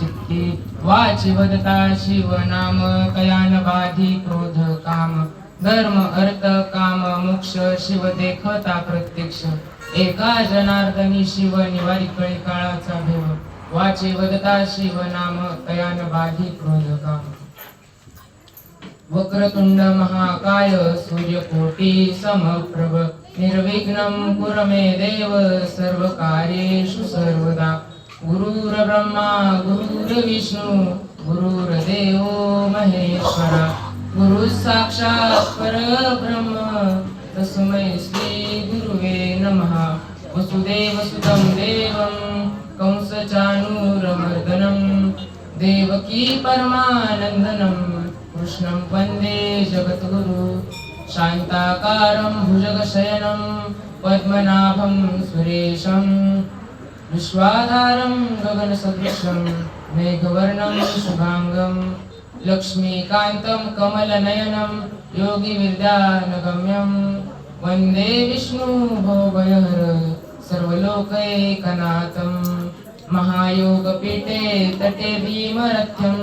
चित्ती वाची वदता शिव नाम कयान बाधी क्रोध काम धर्म अर्थ काम मोक्ष शिव देखता प्रत्यक्ष. एका जनार्दनी शिव निवारी कळी काळाचा भेव वाचे वदता शिव नाम कयान बाधी क्रोध काम. वक्रतुंड महाकाय सूर्यकोटी समप्रभ. निर्विघ्नं कुरु मे देव सर्वकार्येषु सर्वदा. गुरुर्ब्रह्मा गुरुर्विष्णु गुरुर्देवो महेश्वरा. गुरु साक्षात् परब्रह्म तस्मै श्री गुरुवे नमः. वसुदेवसुतं देवं कंसचाणूरमर्दनं देवकी परमानन्दनं कृष्णं वन्दे जगद्गुरु. शान्ताकारं भुजगशयनं पद्मनाभं सुरेशं विश्वाधारं गगनसदृशं मेघवर्णं शुभाङ्गं लक्ष्मीकान्तं कमलनयनं योगिविद्यानगम्यं वन्दे विष्णुभोभयहर सर्वलोकैकनाथं महायोगपीठे तटे भीमरथ्यं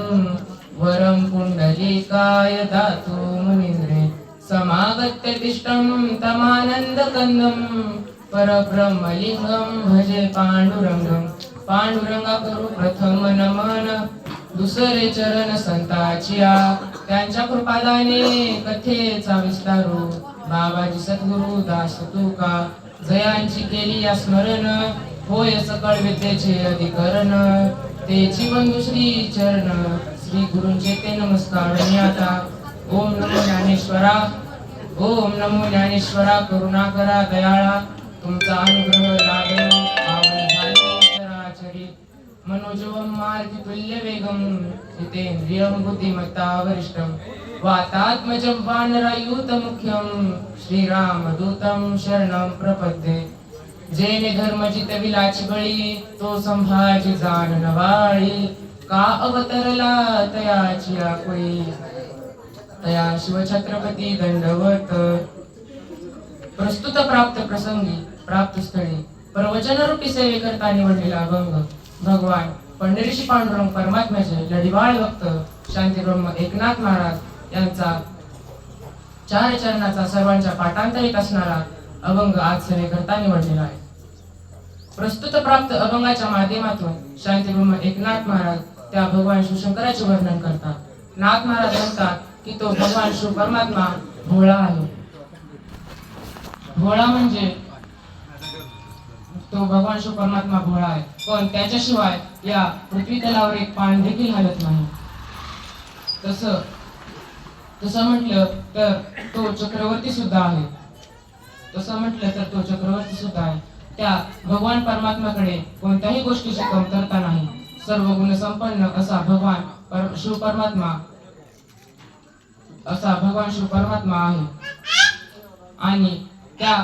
वरं पुण्डलीकाय दातु मुनीन्द्रे समागत्य तिष्ठं तमानन्दकन्दम् परब्रह्मलिङ्गं भजे पाण्डुरङ्गं। पांडुरंगा करू प्रथम नमन। दुसरे चरण संताचिया। त्यांच्या कृपादाने कथेचा विस्तारो। बाबाजी सद्गुरु दास तुका। जयांची केली या स्मरण। होय सकळ विद्येचे अधिकरण। तेची बंधू श्री चरण। श्री गुरुंचे ते नमस्कार मी आता ओम नमो ज्ञानेश्वरा। ओम नमो ज्ञानेश्वरा करुणा करा दयाळा। तुमचा अनुग्रह लाभो पावन झाले चराचरी मनोजवं मार्गी तुल्य वेगम जितेंद्रियं बुद्धिमत्ता वरिष्ठं वातात्मजं वानरायूत मुख्यं श्रीरामदूतं शरणं प्रपद्ये. जेने धर्म जितविलाची बळी तो संभाजी जाण नवाळी. का अवतरला तयाची आकुळी तया शिवछत्रपती दंडवत प्रस्तुत प्राप्त प्रसंगी प्राप्त स्थळी प्रवचन रूपी निवडलेला अभंग भगवान पंढरीशी पांडुरंग परमात्म्याचे लढिवाळ भक्त शांती ब्रह्म एकनाथ महाराज यांचा चार चरणाचा सर्वांच्या पाठांतरित असणारा अभंग आज सेवेकरता निवडलेला आहे. प्रस्तुत प्राप्त अभंगाच्या माध्यमातून शांती ब्रह्म एकनाथ महाराज त्या भगवान शिवशंकराचे वर्णन करतात. नाथ महाराज म्हणतात की तो भगवान शिव परमात्मा भोळा आहे. भोळा म्हणजे? तो भगवान शिव परमात्मा भोळा आहे. पण त्याच्याशिवाय या पृथ्वी तलावर एक पान देखील हलत नाही. तस तसं म्हटलं तर तो चक्रवर्ती सुद्धा आहे. तसं म्हटलं तर तो चक्रवर्ती सुद्धा आहे. त्या भगवान परमात्म्याकडे कोणत्याही गोष्टीची कमतरता नाही. सर्व गुण संपन्न असा भगवान पर शिव परमात्मा असा भगवान शिव परमात्मा आहे. आणि त्या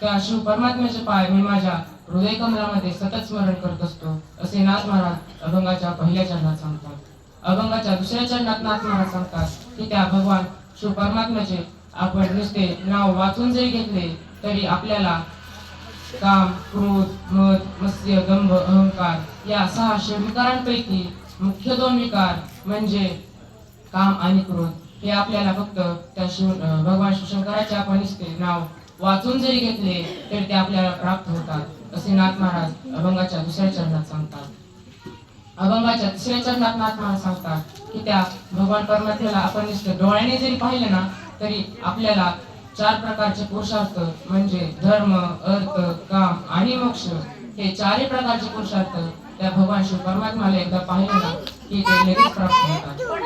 त्या शिव परमात्म्याचे पाय मी माझ्या हृदय कमरामध्ये सतत स्मरण करत असतो असे नाथ महाराज अभंगाच्या पहिल्या चरणात सांगतात. अभंगाच्या दुसऱ्या चरणात नाथ महाराज सांगतात की त्या भगवान शिव परमात्म्याचे आपण नुसते नाव वाचून जरी घेतले तरी आपल्याला काम क्रोध मध मत्स्य दंभ अहंकार या सहा शिवविकारांपैकी मुख्य दोन विकार म्हणजे काम आणि क्रोध हे आपल्याला फक्त त्या शिव भगवान शिवशंकराचे आपण नुसते नाव वाचून जरी घेतले तरी ते आपल्याला प्राप्त होतात. असे नाथ महाराज अभंगाच्या दुसऱ्या चरणात सांगतात. अभंगाच्या तिसऱ्या चरणात नाथ महाराज सांगतात की त्या भगवान परमात्म्याला आपण नुसतं डोळ्याने जरी पाहिलं ना तरी आपल्याला चार प्रकारचे पुरुषार्थ म्हणजे धर्म अर्थ काम आणि मोक्ष हे चारही प्रकारचे पुरुषार्थ त्या भगवान शिव परमात्माला एकदा पाहिले ना की ते लगेच प्राप्त होतात.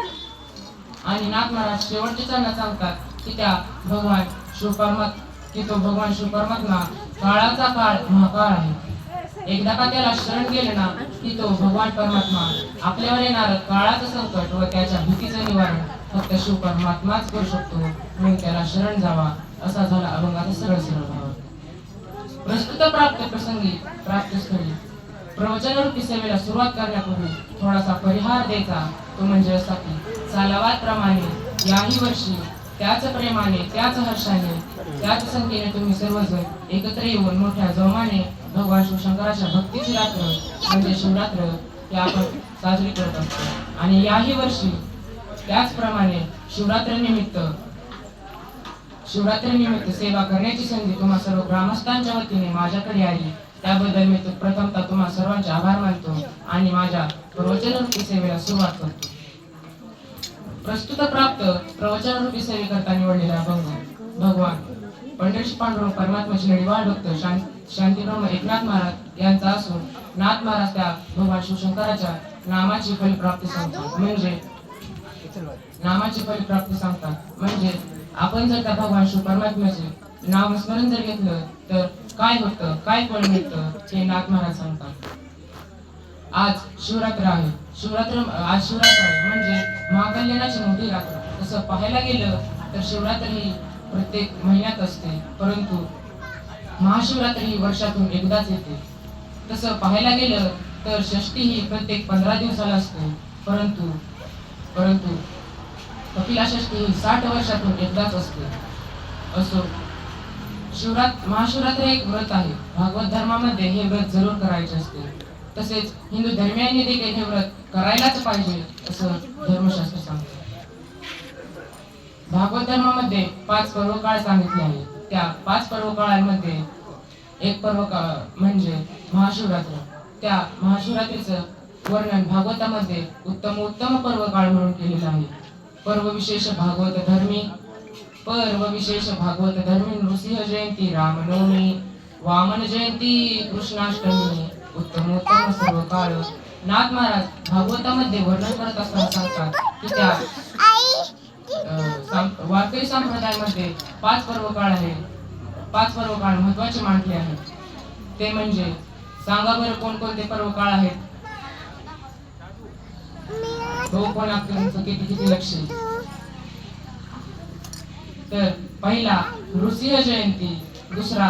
आणि नाथ महाराज शेवटचे चरण सांगतात की त्या भगवान शिव परमात्मा की तो भगवान श्री परमात्मा काळाचा काळ महाकाळ आहे. एकदा का त्याला शरण गेले ना की तो भगवान परमात्मा आपल्यावर येणार काळाचं संकट व त्याच्या भीतीचं निवारण फक्त शिव परमात्माच करू शकतो म्हणून त्याला शरण जावा असा झाला अभंगाचा सरळ सरळ भाव. प्रस्तुत प्राप्त प्रसंगी प्राप्त स्थळी प्रवचन रूपी सेवेला सुरुवात करण्यापूर्वी थोडासा परिहार द्यायचा तो म्हणजे असा की सालावात प्रमाणे याही वर्षी त्याच प्रेमाने त्याच हर्षाने त्याच संख्येने तुम्ही सर्वजण एकत्र येऊन मोठ्या जोमाने भगवान शिवशंकराच्या भक्तीची रात्र म्हणजे शिवरात्र हे आपण साजरी करत असतो. आणि याही वर्षी त्याचप्रमाणे शिवरात्रीनिमित्त शिवरात्रीनिमित्त सेवा करण्याची संधी तुम्हा सर्व ग्रामस्थांच्या वतीने माझ्याकडे आली. त्याबद्दल मी प्रथमतः तुम्हा सर्वांचे आभार मानतो आणि माझ्या प्रवचनरूपी सेवेला सुरुवात करतो. प्रस्तुत प्राप्त प्रवचन रूपी सेवेकरता निवडलेला अभंग भगवान. पंढरीश पांडुरंग परमात्मा नडीवाळ भक्त शां शांतीब्रह्म एकनाथ महाराज यांचा असून नाथ महाराज त्या भगवान शिवशंकराच्या नामाची फलप्राप्ती सांगतात. म्हणजे नामाची फलप्राप्ती सांगतात. म्हणजे आपण जर त्या भगवान शिव परमात्म्याचे नाम स्मरण जर घेतलं तर काय होतं काय फळ मिळतं हे नाथ महाराज सांगतात. आज शिवरात्र आहे. शिवरात्र आज शिवरात्र म्हणजे महाकल्याणाची मोठी रात्र तसं पाहायला गेलं तर शिवरात्र ही प्रत्येक महिन्यात असते. परंतु महाशिवरात्री ही वर्षातून एकदाच येते. तसं पाहायला गेलं तर षष्टी ही प्रत्येक पंधरा दिवसाला असते. परंतु परंतु कपिला षष्टी ही साठ वर्षातून एकदाच असते. असो शिवरात महाशिवरात्र एक व्रत आहे. भागवत धर्मामध्ये हे व्रत जरूर करायचे असते. तसेच हिंदू धर्मियांनी देखील हे व्रत करायलाच पाहिजे असं धर्मशास्त्र सांगते. भागवत धर्मामध्ये पाच पर्व काळ सांगितले आहे. त्या पाच पर्वकाळांमध्ये एक पर्व म्हणजे महाशिवरात्र. त्या महाशिवरात्रीचं वर्णन भागवतामध्ये उत्तम उत्तम पर्व काळ म्हणून केलेलं आहे. पर्व विशेष भागवत धर्मी पर्व विशेष भागवत धर्मी नृसिंह जयंती रामनवमी वामन जयंती कृष्णाष्टमी उत्तम उत्तम सर्व काळ नाथ महाराज भागवतामध्ये वर्णन करत असताना सांगतात की त्या वारकरी संप्रदायामध्ये पाच पर्व काळ आहे. पाच पर्व काळ महत्त्वाचे मानले आहेत. ते म्हणजे सांगा बरं कोणकोणते पर्व काळ आहेत? तो कोण तुमचं किती किती लक्ष तर पहिला नृसिंह जयंती दुसरा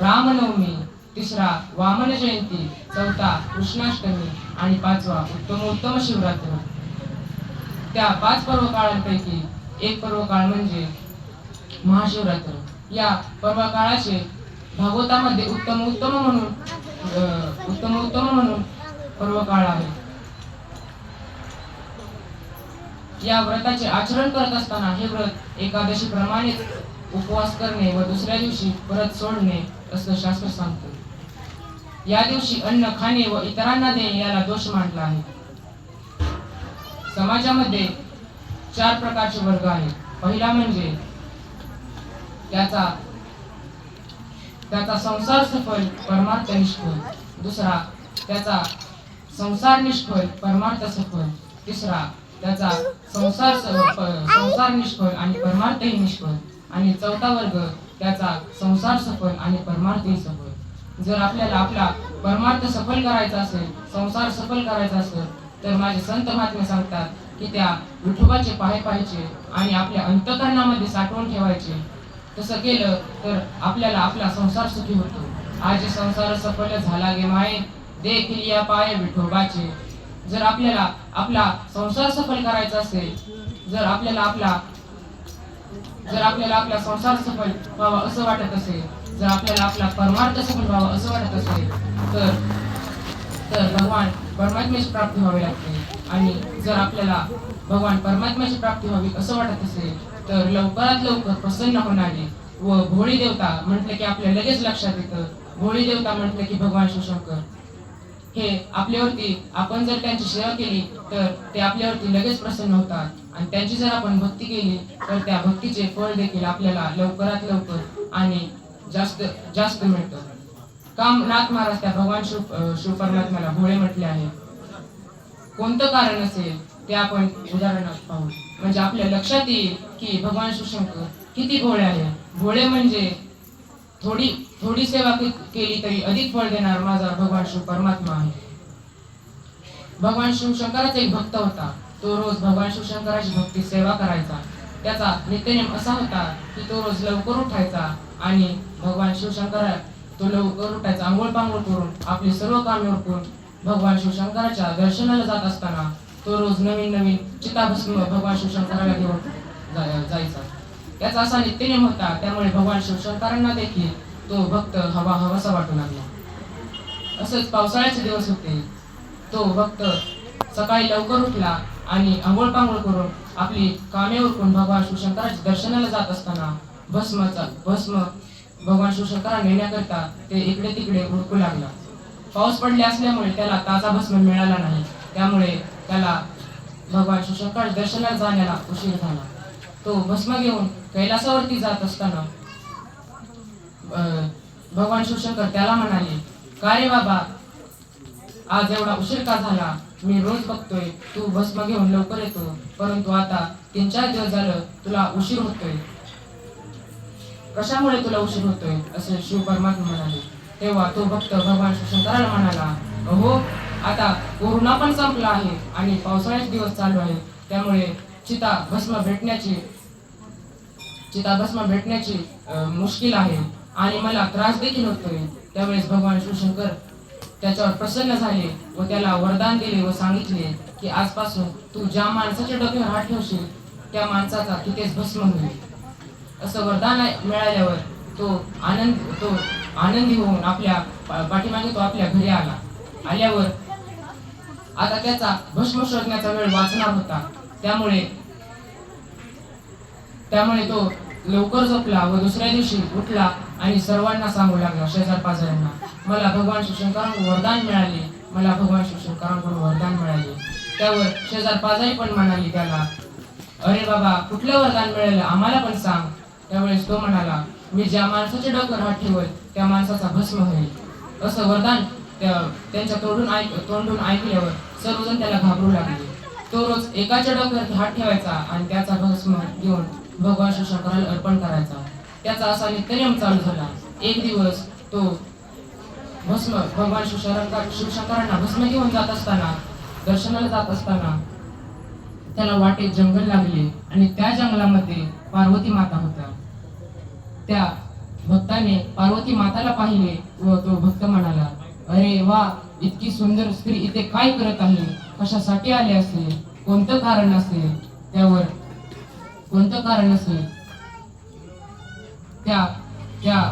रामनवमी तिसरा वामन जयंती चौथा कृष्णाष्टमी आणि पाचवा उत्तमोत्तम शिवरात्र. त्या पाच पर्व काळांपैकी एक पर्व काळ म्हणजे महाशिवरात्र. या पर्व काळाचे भागवतामध्ये उत्तम उत्तम म्हणून उत्तम उत्तम म्हणून पर्व काळ आहे. या व्रताचे आचरण करत असताना हे व्रत एकादशी प्रमाणेच उपवास करणे व दुसऱ्या दिवशी परत सोडणे असं शास्त्र सांगतो. या दिवशी अन्न खाणे व इतरांना देणे याला दोष मांडला आहे. समाजामध्ये चार प्रकारचे वर्ग आहेत. पहिला म्हणजे त्याचा त्याचा संसार सफल परमार्थ निष्फळ दुसरा त्याचा संसार निष्फळ परमार्थ सफल. तिसरा त्याचा संसार संसार निष्फळ आणि परमार्थही निष्फळ आणि चौथा वर्ग त्याचा संसार सफल आणि परमार्थही सफल. जर आपल्याला आपला परमार्थ सफल करायचा असेल संसार सफल करायचा असेल तर माझे संत महात्मे सांगतात की त्या विठोबाचे पाय पाहायचे आणि आपल्या अंतकरणामध्ये साठवून ठेवायचे. तसं केलं तर आपल्याला आपला संसार सुखी होतो. आज संसार सफल झाला गे माये देखील या पाय विठोबाचे. जर आपल्याला आपला संसार सफल करायचा असेल जर आपल्याला आपला जर आपल्याला आपला संसार सफल व्हावा असं वाटत असेल जर आपल्याला आपला परमार्थ सफल व्हावा असं वाटत असेल तर तर भगवान परमात्म्याची प्राप्ती व्हावी लागते. आणि जर आपल्याला भगवान परमात्म्याची प्राप्ती व्हावी असं वाटत असेल तर लवकरात लवकर प्रसन्न होणारी व भोळी देवता म्हटलं की आपल्या लगेच लक्षात येतं. भोळी देवता म्हटलं की भगवान शिवशंकर हे आपल्यावरती आपण जर त्यांची सेवा केली तर ते आपल्यावरती लगेच प्रसन्न होतात. आणि त्यांची जर आपण भक्ती केली तर त्या भक्तीचे फळ देखील आपल्याला लवकरात लवकर आणि जास्त जास्त मिळतं. काम नाथ महाराज त्या भगवान शिव शिव परमात्म्याला भोळे म्हटले आहे. कोणतं कारण असेल ते आपण उदाहरणात पाहू. म्हणजे आपल्या लक्षात येईल की भगवान शिवशंकर किती भोळे आहे भोळे म्हणजे थोडी थोडी सेवा केली तरी अधिक फळ देणार माझा भगवान शिव परमात्मा आहे. भगवान शिवशंकराचा एक भक्त होता. तो रोज भगवान शिवशंकराची भक्ती सेवा करायचा. त्याचा नित्यनेम असा होता की तो रोज लवकर उठायचा आणि भगवान शिवशंकर तो लवकर उठायचा आंघोळ पांघोळ करून आपली सर्व कामे उरकून भगवान शिवशंकराच्या दर्शनाला जात असताना तो रोज नवीन नवीन चिताभस्म भगवान शिवशंकराला घेऊन जायचा. त्याचा असा नित्यनेम होता त्यामुळे भगवान शिवशंकरांना देखील तो भक्त हवा हवासा वाटू लागला. असंच पावसाळ्याचे दिवस होते. तो भक्त सकाळी लवकर उठला आणि आंघोळ पांघोळ करून आपली कामे उरकून भगवान शिवशंकराच्या दर्शनाला जात असताना भस्माचा भस्म भगवान शिवशंकरा नेण्याकरता ते इकडे तिकडे हुडकू लागला. पाऊस पडले असल्यामुळे त्याला ताजा भस्म मिळाला नाही. त्यामुळे त्याला भगवान शिवशंकर दर्शनाला जाण्याला उशीर झाला. तो भस्म घेऊन कैलासावरती जात असताना अं, भगवान शिवशंकर त्याला म्हणाले का रे बाबा आज एवढा उशीर का झाला? मी रोज बघतोय तू भस्म घेऊन लवकर येतो. परंतु आता तीन चार दिवस झालं तुला उशीर होतोय. कशामुळे तुला उशीर होतोय? असे शिव परमात्मा म्हणाले. तेव्हा तो भक्त भगवान शिवशंकराला म्हणाला अहो आता कोरोना पण संपला आहे आणि पावसाळ्याचे दिवस चालू आहे त्यामुळे चिता भस्म भेटण्याची चिता भस्म भेटण्याची मुश्किल आहे आणि मला त्रास देखील होतोय. त्यावेळेस भगवान शिवशंकर त्याच्यावर प्रसन्न झाले व त्याला वरदान दिले व सांगितले की आजपासून तू ज्या माणसाच्या डोक्यावर हात ठेवशील त्या माणसाचा तिथेच भस्म होईल. असं वरदान मिळाल्यावर तो आनंद तो आनंदी होऊन आपल्या पाठीमागे तो आपल्या घरी आला. आल्यावर आता त्याचा भस्म शोधण्याचा वेळ वाचणार होता. त्यामुळे त्यामुळे तो लवकर झोपला व दुसऱ्या दिवशी उठला आणि सर्वांना सांगू लागला शेजार पाजाऱ्यांना मला भगवान शिवशंकरांकडून वरदान मिळाले. मला भगवान शिवशंकरांकडून वरदान मिळाले. त्यावर शेजार पाजारी पण म्हणाली त्याला अरे बाबा कुठलं वरदान मिळालं? आम्हाला पण सांग. त्यावेळेस तो म्हणाला मी ज्या माणसाचे डोकं हात ठेवल त्या माणसाचा भस्म होईल. असं वरदान त्यांच्या तोंडून ऐक तोंडून ऐकल्यावर सर्वजण त्याला घाबरू लागले. तो रोज एकाच्या डोक्यावर हात ठेवायचा आणि त्याचा भस्म घेऊन भगवान शंकराला अर्पण करायचा. त्याचा असा नित्यनियम चालू झाला. एक दिवस तो भस्म भगवान शिवशंकरांना भस्म घेऊन जात असताना दर्शनाला जात असताना त्याला वाटेत जंगल लागले आणि त्या जंगलामध्ये पार्वती माता होत्या. त्या भक्ताने पार्वती माताला पाहिले व तो भक्त म्हणाला अरे वा इतकी सुंदर स्त्री इथे काय करत आहे? कशासाठी आले असेल कोणतं कारण असेल त्यावर कोणतं कारण असेल त्या त्या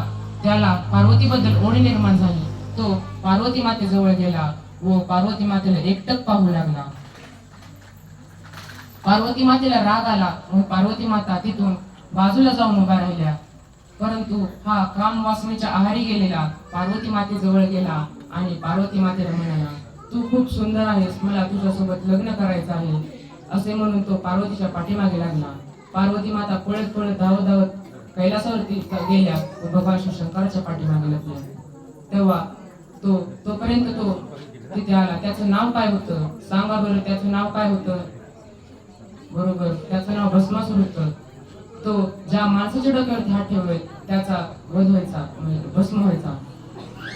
त्याला पार्वतीबद्दल ओढ निर्माण झाली. तो पार्वती मातेजवळ गेला व पार्वती मातेला एकटक पाहू लागला. पार्वती मातेला राग आला. मग पार्वती माता तिथून बाजूला जाऊन उभा राहिल्या. परंतु हा काम वासनेच्या आहारी गेलेला पार्वती मातेजवळ गेला आणि पार्वती मातेला म्हणाला तू खूप सुंदर आहेस. मला तुझ्यासोबत लग्न करायचं आहे. असे म्हणून तो पार्वतीच्या पाठीमागे लागला. पार्वती माता पळत पळत धावत धावत कैलासावरती गेल्या व भगवान शिवशंकराच्या पाठीमागे लागल्या. तेव्हा तो तोपर्यंत तो तिथे आला. त्याचं नाव काय होतं? सांगा बरं त्याचं नाव काय होतं? बरोबर. त्याचं नाव भस्मासूर होतं तो ज्या माणसाच्या डोक्यावर हात ठेवेल त्याचा वध व्हायचा म्हणजे भस्म व्हायचा.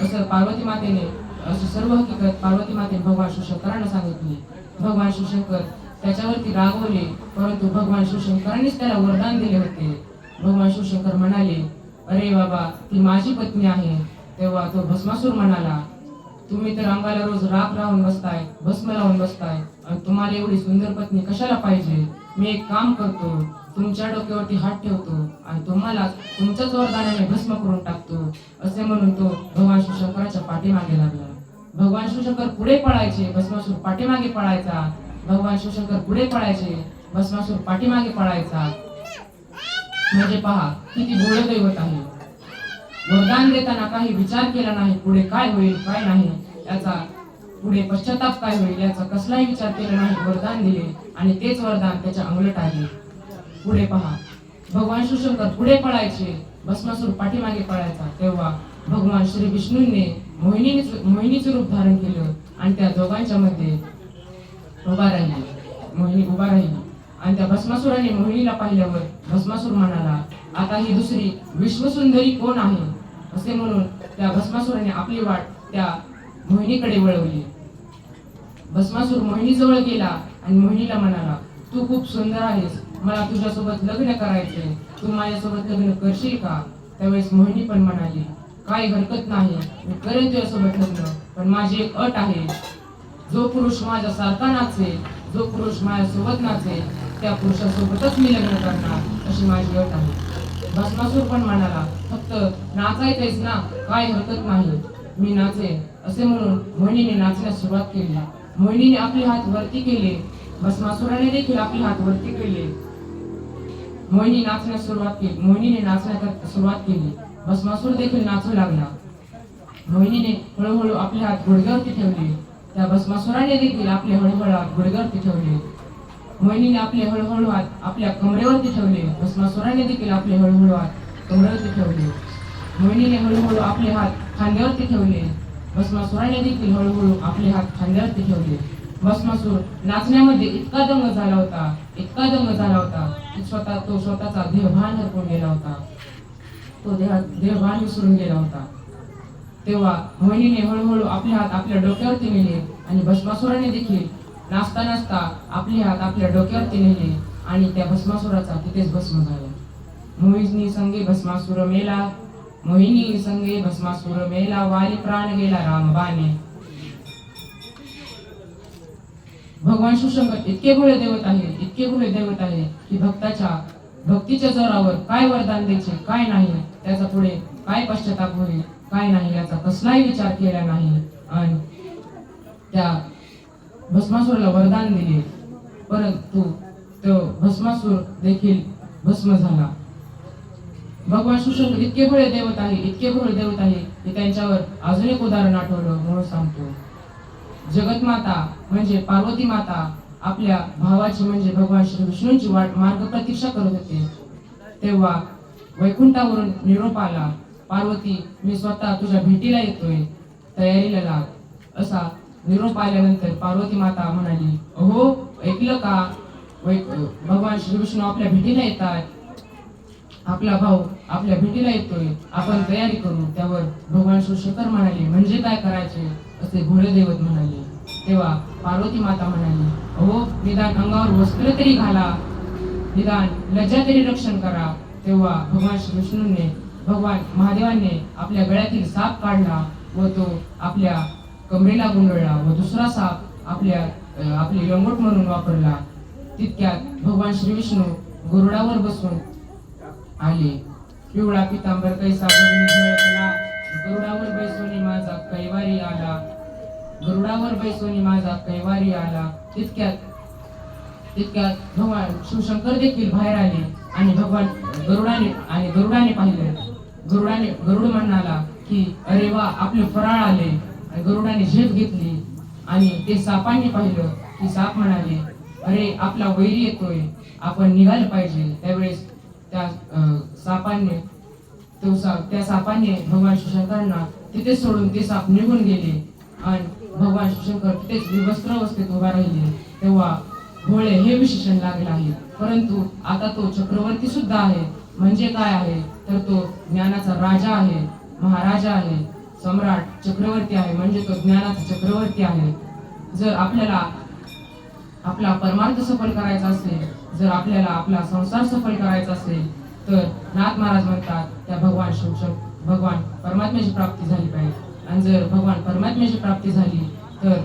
असं पार्वती मातेने असं सर्व हकीकत पार्वती मातेने भगवान शिवशंकरांना सांगितली. भगवान शिवशंकर त्याच्यावरती रागवले परंतु भगवान शिवशंकरांनीच त्याला वरदान दिले होते. भगवान शिवशंकर म्हणाले अरे बाबा ती माझी पत्नी आहे. तेव्हा तो भस्मासूर म्हणाला तुम्ही तर अंगाला रोज राख राहून बसताय भस्म लावून बसताय. तुम्हाला एवढी सुंदर पत्नी कशाला पाहिजे? मी एक काम करतो तुमच्या डोक्यावरती हात ठेवतो आणि तुम्हाला तुमच्याच वरदानाने भस्म करून टाकतो. असे म्हणून तो भगवान शिवशंकराच्या पाठीमागे लागला. भगवान शिवशंकर पुढे पळायचे भस्मासूर पाठीमागे पळायचा. भगवान शिवशंकर पुढे पळायचे भस्मासूर पाठीमागे पळायचा. म्हणजे पहा किती गोड दैवत आहे. वरदान देताना काही विचार केला नाही पुढे काय होईल काय नाही याचा पुढे पश्चाताप काय होईल याचा कसलाही विचार केला नाही वरदान दिले आणि तेच वरदान त्याच्या अंगलट आले पुढे पहा. भगवान शिवशंकर पुढे पळायचे भस्मासूर पाठीमागे पळायचा. तेव्हा भगवान श्री विष्णूंनी मोहिनी मोहिनीचे रूप धारण केलं आणि त्या दोघांच्या मध्ये उभा राहिली. मोहिनी उभा राहिली. आणि त्या भस्मासुराने मोहिनीला पाहिल्यावर भस्मासूर म्हणाला आता ही दुसरी विश्वसुंदरी कोण आहे? असे म्हणून त्या भस्मासुराने आपली वाट त्या मोहिनीकडे वळवली. भस्मासूर मोहिनीजवळ गेला आणि मोहिनीला म्हणाला तू खूप सुंदर आहेस. मला तुझ्यासोबत लग्न करायचंय. तू माझ्यासोबत लग्न करशील का? त्यावेळेस मोहिनी पण म्हणाली काही हरकत नाही. मी करेन तुझ्यासोबत लग्न पण माझी एक अट आहे. जो पुरुष माझ्या सारखा नाचे जो पुरुष माझ्यासोबत नाचेल त्या पुरुषासोबतच मी लग्न करणार अशी माझी अट आहे. भस्मासूर पण म्हणाला फक्त नाचायचंच ना? काय हरकत नाही. मी नाचेन. असे म्हणून मोहिनीने नाचण्यास सुरुवात केली. मोहिनीने आपले हात वरती केले. भस्मासुराने देखील आपले हात वरती केले. मोहिनी नाचण्यास सुरुवात केली. मोहिनीने नाचण्यास सुरुवात केली. भस्मासूर देखील नाचू लागला. मोहिनीने हळूहळू आपले हात गुडघ्यावरती ठेवले. त्या भस्मासुराने देखील आपले हळूहळू हात गुडघ्यावरती ठेवले. मोहिनीने आपले हळूहळू हात आपल्या कमरेवरती ठेवले. भस्मासुराने देखील आपले हळूहळू हात कमरेवरती ठेवले. मोहिनीने हळूहळू आपले हात खांद्यावरती ठेवले. भस्मासुराने देखील हळूहळू आपले हात खांद्यावरती ठेवले. भस्मासूर नाचण्यामध्ये इतका दंग झाला होता इतका दंग झाला होता की स्वतः तो स्वतःचा देहभान हरपून गेला होता. तो देहा देहभान विसरून गेला होता. तेव्हा मोहिनीने हळूहळू आपले हात आपल्या डोक्यावरती नेले आणि भस्मासुराने देखील नाचता नाचता आपले हात आपल्या डोक्यावरती नेले आणि त्या भस्मासुराचा तिथेच भस्म झाला. मोहिनी संगे भस्मासुर मेला. मोहिनी संगे भस्मासुर मेला वाली प्राण गेला रामबाने भगवान शिवशंकर इतके भोळे देवत आहे इतके भोळे देवत आहे की भक्ताच्या भक्तीच्या जोरावर काय वरदान द्यायचे काय नाही त्याचा पुढे काय पश्चाताप होईल काय नाही याचा कसलाही विचार केला नाही. आणि त्या भस्मासूरला वरदान दिले. परंतु तो भस्मासूर देखील भस्म झाला. भगवान शिवशंकर इतके भोळे देवत आहे इतके भोळे देवत आहे की त्यांच्यावर अजून एक उदाहरण आठवलं म्हणून सांगतो. जगतमाता म्हणजे पार्वती माता आपल्या भावाची म्हणजे भगवान श्री विष्णूंची वाट मार्ग प्रतीक्षा करत होते. तेव्हा वैकुंठावरून निरोप आला पार्वती मी स्वतः तुझ्या भेटीला येतोय तयारीला लाग. असा निरोप आल्यानंतर पार्वती माता म्हणाली अहो ऐकलं का? वै भगवान श्री विष्णू आपल्या भेटीला येतात आपला भाऊ आपल्या भेटीला येतोय. आपण तयारी करू. त्यावर भगवान शिवशंकर म्हणाले म्हणजे काय करायचे? असे घोडे देवत म्हणाले. तेव्हा पार्वती माता म्हणाली अहो निदान अंगावर वस्त्र तरी घाला. निदान लज्जा तरी रक्षण करा. तेव्हा भगवान श्री विष्णूने भगवान महादेवाने आपल्या गळ्यातील साप काढला व तो आपल्या कमरेला गुंडळला व दुसरा साप आपल्या आपली लंगोट म्हणून वापरला. तितक्यात भगवान श्री विष्णू गरुडावर बसून आले पिवळा पितांबर कैसा झळकला गरुडावर बैसोनी माझा कैवारी आला. गरुडावर बैसोनी माझा कैवारी आला. तितक्यात तितक्यात भगवान शिवशंकर देखील बाहेर आले आणि भगवान गरुडाने आणि गरुडाने पाहिले. गरुडाने गरुड म्हणाला की अरे वा आपले फराळ आले. आणि गरुडाने झेप घेतली. आणि ते सापांनी पाहिलं. की साप म्हणाले अरे आपला वैरी येतोय. आपण निघालं पाहिजे. त्यावेळेस त्या सापाने तो साप त्या सापाने भगवान शिवशंकरांना तिथे सोडून ते साप निघून गेले. आणि भगवान शिवशंकर तिथेच विवस्त्र अवस्थेत उभा राहिले. तेव्हा भोळे हे विशेषण लागले आहे. परंतु आता तो चक्रवर्ती सुद्धा आहे. म्हणजे काय आहे? तर तो ज्ञानाचा राजा आहे. महाराजा आहे. सम्राट चक्रवर्ती आहे. म्हणजे तो ज्ञानाचा चक्रवर्ती आहे. जर आपल्याला आपला परमार्थ सफल करायचा असेल जर आपल्याला आपला संसार सफल करायचा असेल तर नाथ महाराज म्हणतात त्या भगवान शिवशं भगवान परमात्म्याची प्राप्ती झाली पाहिजे. आणि जर भगवान परमात्म्याची प्राप्ती झाली तर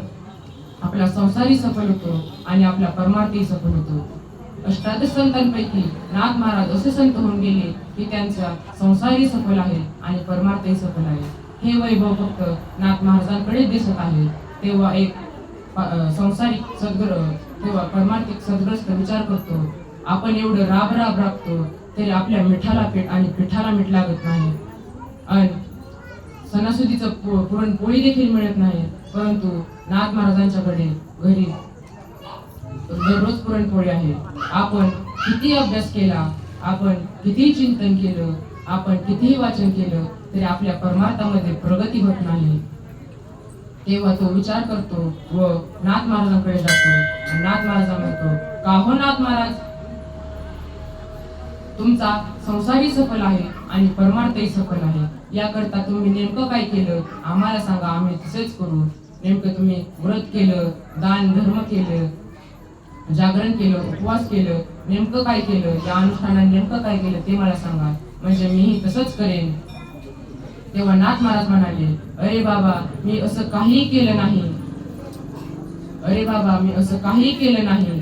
आपला संसारही सफल होतो आणि आपला परमार्थही सफल होतो. अष्टादश संतांपैकी नाथ महाराज असे संत होऊन गेले की त्यांचा संसारही सफल आहे आणि परमार्थही सफल आहे. हे वैभव फक्त नाथ महाराजांकडे दिसत आहे. तेव्हा एक संसारिक सद्ग्र तेव्हा परमार्थिक सदग्रस्त विचार करतो आपण एवढं राब राब राबतो तरी आपल्या मिठाला पीठ आणि पिठाला मीठ लागत नाही. आणि सणासुदीचं पुरणपोळी देखील मिळत नाही परंतु नाथ महाराजांच्याकडे घरी दररोज पुरणपोळी आहे. आपण किती अभ्यास केला आपण कितीही चिंतन केलं आपण कितीही वाचन केलं तरी आपल्या परमार्थामध्ये प्रगती होत नाही. तेव्हा तो विचार करतो व नाथ महाराजांकडे जातो आणि नाथ महाराजा म्हणतो का हो नाथ महाराज? तुमचा संसारही सफल आहे आणि परमार्थही सफल आहे. याकरता तुम्ही नेमकं काय केलं? आम्हाला सांगा आम्ही तसेच करू. नेमकं तुम्ही व्रत केलं दान धर्म केलं जागरण केलं उपवास केलं नेमकं काय केलं? या अनुष्ठानाने नेमकं काय केलं ते मला सांगा. म्हणजे मीही तसंच करेन. तेव्हा नाथ महाराज म्हणाले अरे बाबा मी असं काहीही केलं नाही. अरे बाबा मी असं काहीही केलं नाही.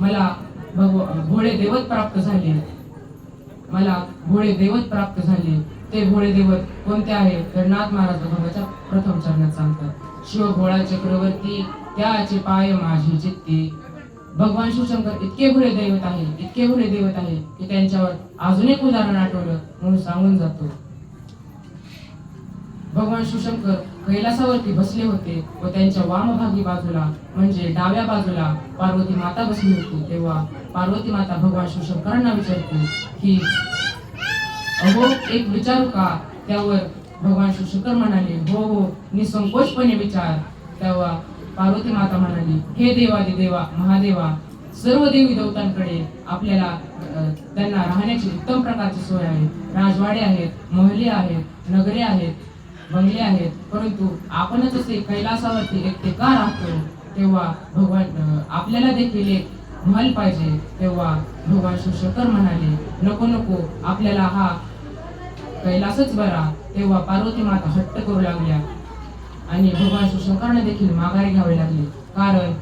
मला भगव भोळे देवत प्राप्त झाले. मला भोळे देवत प्राप्त झाले. ते भोळे देवत कोणते आहे? तर नाथ महाराज भगवाच्या प्रथम चरणात सांगतात शिव भोळा चक्रवर्ती त्याचे पाय माझी चित्ती. भगवान शिवशंकर इतके भोळे दैवत आहे इतके भोळे दैवत आहे की त्यांच्यावर अजून एक उदाहरण आठवलं म्हणून सांगून जातो. भगवान शिवशंकर कैलासावरती बसले होते व त्यांच्या वामभागी बाजूला म्हणजे डाव्या बाजूला पार्वती माता बसली होती. तेव्हा पार्वती माता भगवान शिवशंकरांना विचारते की अहो एक विचारू का? त्यावर भगवान शिवशंकर म्हणाले हो हो निसंकोचपणे विचार. तेव्हा पार्वती माता म्हणाली हे देवादि देवा महादेवा सर्व देवी देवतांकडे आपल्याला त्यांना राहण्याची उत्तम प्रकारची सोय आहे. राजवाडे आहेत महले आहेत नगरे आहेत बंगले आहेत. परंतु आपणच जसे कैलासावरती एकटे का राहतो? तेव्हा भगवान आपल्याला देखील एक महल पाहिजे. तेव्हा भगवान शिवशंकर म्हणाले नको नको आपल्याला हा कैलासच बरा. तेव्हा पार्वती माता हट्ट करू लागल्या. आणि भगवान शिवशंकरांना देखील माघारी घ्यावे लागले. कारण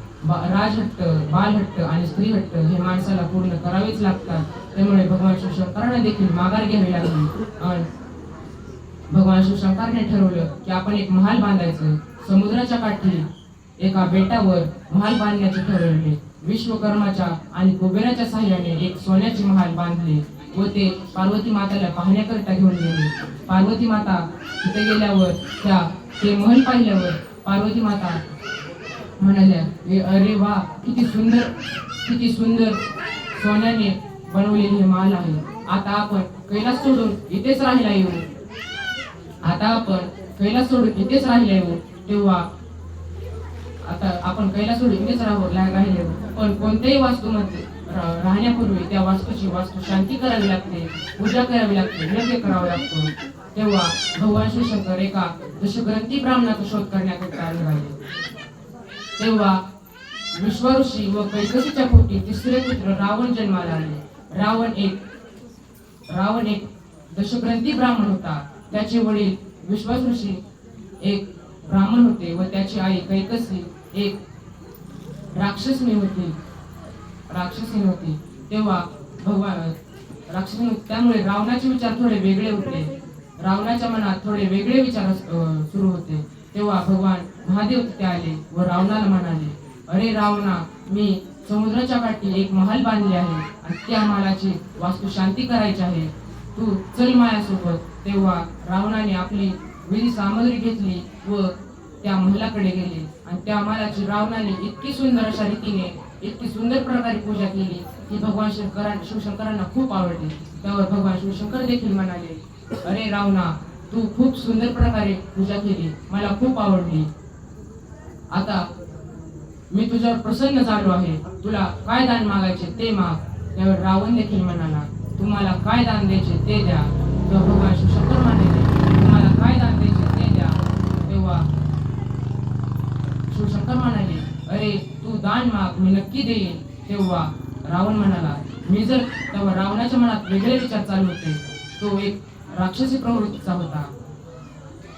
राजहट्ट बालहट्ट आणि स्त्रीहट्ट हे माणसाला पूर्ण करावेच लागतात. त्यामुळे भगवान शिवशंकरांना देखील माघार घ्यावी लागली. आणि भगवान शिवशंकरने ठरवलं की आपण एक महाल बांधायचं. समुद्राच्या काठी एका बेटावर महाल बांधण्याचे ठरवले. विश्वकर्माच्या आणि कुबेराच्या सहाय्याने एक सोन्याचे महाल बांधले व ते पार्वती माताला पाहण्याकरिता घेऊन गेले. पार्वती माता तिथे गेल्यावर त्या ते महल पाहिल्यावर पार्वती माता म्हणाल्या अरे वा किती सुंदर किती सुंदर सोन्याने बनवलेले हे महाल आहे. आता आपण कैलास सोडून इथेच राहायला येऊ. आता आपण कैलास सोडून इथेच राहिले आहोत तेव्हा आता आपण कैलास सोडून इथेच राहू राहिले पण कोणत्याही वास्तूमध्ये राहण्यापूर्वी त्या वास्तूची वास्तू शांती करावी लागते पूजा करावी लागते यज्ञ करावा लागतो. तेव्हा भगवान शिवशंकर एका दशग्रंथी ब्राह्मणाचा शोध करण्याकरिता निघाले तेव्हा विश्वऋषी व कैकसीच्या पोटी तिसरे पुत्र रावण जन्माला आले. रावण एक रावण एक दशग्रंथी ब्राह्मण होता. त्याचे वडील विश्वास ऋषी एक ब्राह्मण होते व त्याची आई कैकसी एक राक्षसनी होती. राक्षसनी होती. तेव्हा भगवान राक्षसनी त्यामुळे रावणाचे विचार थोडे वेगळे होते. रावणाच्या मनात थोडे वेगळे विचार सुरू होते. तेव्हा भगवान महादेव तिथे आले व रावणाला म्हणाले अरे रावणा मी समुद्राच्या काठी एक महाल बांधले आहे आणि त्या महालाची वास्तू शांती करायची आहे. तू चल माझ्यासोबत. तेव्हा रावणाने आपली विधी सामग्री घेतली व त्या महिलाकडे गेले. आणि त्या महालाची रावणाने इतकी सुंदर अशा रीतीने इतकी सुंदर प्रकारे पूजा केली की भगवान शंकरा शिवशंकरांना खूप आवडली. त्यावर भगवान शिवशंकर देखील म्हणाले अरे रावणा तू खूप सुंदर प्रकारे पूजा केली. मला खूप आवडली. आता मी तुझ्यावर प्रसन्न झालो आहे. तुला काय दान मागायचे ते माग. त्यावर रावण देखील म्हणाला तुम्हाला काय दान द्यायचे ते द्या. तेव्हा भगवान शिवशंकर म्हणाले तुम्हाला काय दान द्यायचे ते द्या. तेव्हा शिवशंकर म्हणाले अरे तू दान माग मी नक्की देईन. तेव्हा रावण म्हणाला मी जर तेव्हा रावणाच्या मनात वेगळे विचार चालू होते तो एक राक्षसी प्रवृत्तीचा होता.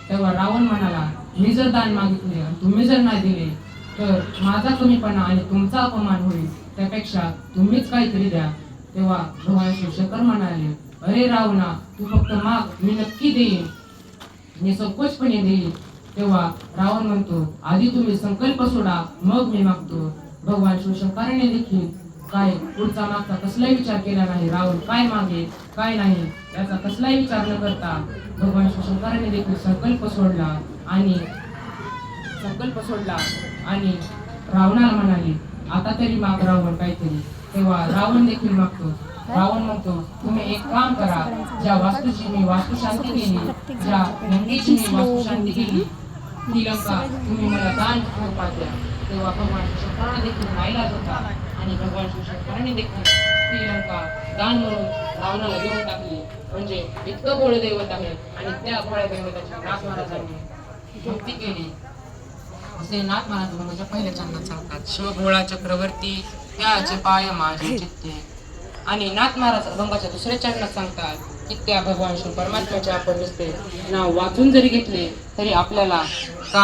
तेव्हा रावण म्हणाला मी जर दान मागितले आणि तुम्ही जर नाही दिले तर माझा कमीपणा आणि तुमचा अपमान होईल. त्यापेक्षा तुम्हीच काहीतरी द्या. तेव्हा भगवान शंकर म्हणाले अरे रावणा तू फक्त माग मी नक्की देईन. मी संकोचपणे देईन. तेव्हा रावण म्हणतो आधी तुम्ही संकल्प सोडा मग मी मागतो. भगवान शिवशंकराने देखील काय पुढचा मागचा कसलाही विचार केला नाही रावण काय मागे काय नाही याचा कसलाही विचार न करता. भगवान शिवशंकराने देखील संकल्प सोडला आणि संकल्प सोडला आणि रावणाला म्हणाले आता तरी माग रावण काहीतरी. तेव्हा रावण देखील मागतो रावण म्हणतो तुम्ही एक काम करा ज्या वास्तूची मी वास्तू शांती केली ज्या गंगेची मी वास्तू शांती केली ती लंका तुम्ही मला दान स्वरूपात द्या तेव्हा भगवान शिवशंकरांना देखील नाईलाज होता आणि भगवान शिवशंकरांनी देखील ती लंका दान म्हणून रावणाला देऊन टाकली. म्हणजे इतकं भोळे दैवत आहे आणि त्या भोळ्या दैवताची नाथ महाराजांनी भक्ती केली. असे नाथ महाराज म्हणजे पहिल्या चरणात सांगतात शिवभोळा चक्रवर्ती त्याचे पाय माझे चित्ते. आणि नाथ महाराज अभंगाच्या दुसऱ्या चरणात सांगतात की त्या भगवान शिव परमात्म्याचे आपण नुसते नाव वाचून जरी घेतले तरी आपल्याला का